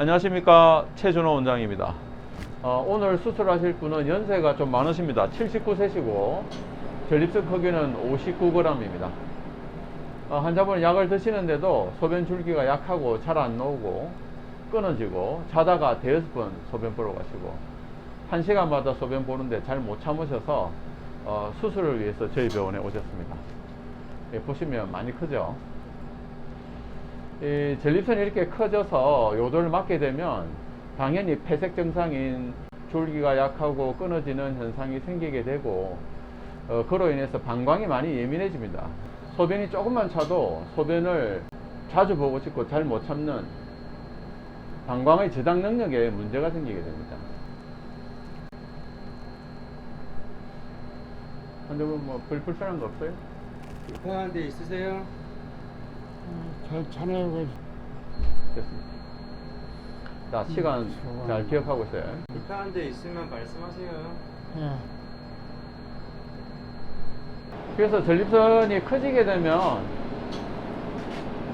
안녕하십니까 최준호 원장입니다. 어, 오늘 수술하실 분은 연세가 좀 많으십니다. 79세시고 전립선 크기는 59g입니다. 어, 환자분은 약을 드시는데도 소변 줄기가 약하고 잘 안 나오고 끊어지고 자다가 대여섯 번 소변 보러 가시고 한 시간마다 소변 보는데 잘 못 참으셔서 어, 수술을 위해서 저희 병원에 오셨습니다. 예, 보시면 많이 크죠? 이 전립선이 이렇게 커져서 요도를 맞게 되면 당연히 폐색 증상인 줄기가 약하고 끊어지는 현상이 생기게 되고 어, 그로 인해서 방광이 많이 예민해집니다. 소변이 조금만 차도 소변을 자주 보고 싶고 잘 못 참는 방광의 저장 능력에 문제가 생기게 됩니다. 환자분 뭐 불, 불편한 거 없어요? 불편한 데 있으세요? 괜찮아요. 그 됐습니다. 자, 시간 좋아요. 잘 기억하고 있어요. 불편한 데 있으면 말씀하세요. 예. 그래서 전립선이 커지게 되면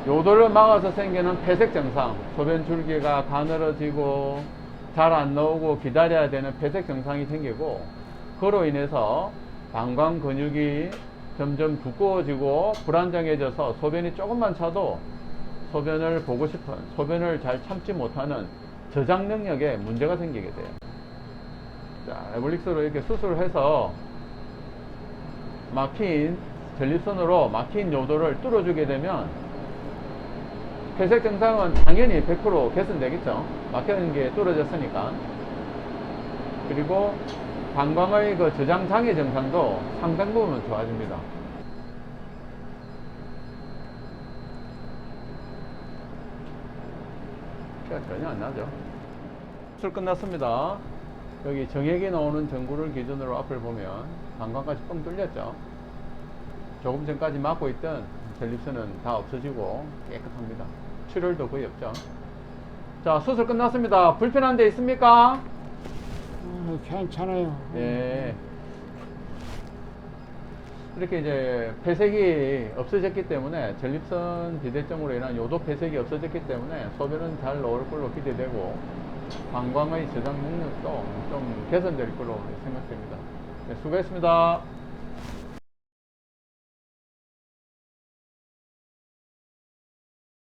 요도를 막아서 생기는 폐색 증상, 소변 줄기가 가늘어지고 잘 안 나오고 기다려야 되는 폐색 증상이 생기고 그로 인해서 방광 근육이 점점 두꺼워지고 불안정해져서 소변이 조금만 차도 소변을 보고 싶은 소변을 잘 참지 못하는 저장 능력에 문제가 생기게 돼요. 자, 에블릭스로 이렇게 수술해서 막힌 전립선으로 막힌 요도를 뚫어주게 되면 폐색 증상은 당연히 100% 개선되겠죠. 막히는 게 뚫어졌으니까. 그리고 방광의 그 저장 장애 증상도 상당 부분 좋아집니다. 티가 전혀 안 나죠. 수술 끝났습니다. 여기 정액이 나오는 전구를 기준으로 앞을 보면 방광까지 뻥 뚫렸죠. 조금 전까지 막고 있던 전립선은 다 없어지고 깨끗합니다. 출혈도 거의 없죠. 자, 수술 끝났습니다. 불편한 데 있습니까? 어, 괜찮아요. 예. 이렇게 이제 폐색이 없어졌기 때문에 전립선 비대증으로 인한 요도 폐색이 없어졌기 때문에 소변은 잘 나올 걸로 기대되고 방광의 저장 능력도 좀 개선될 걸로 생각됩니다. 네, 수고했습니다.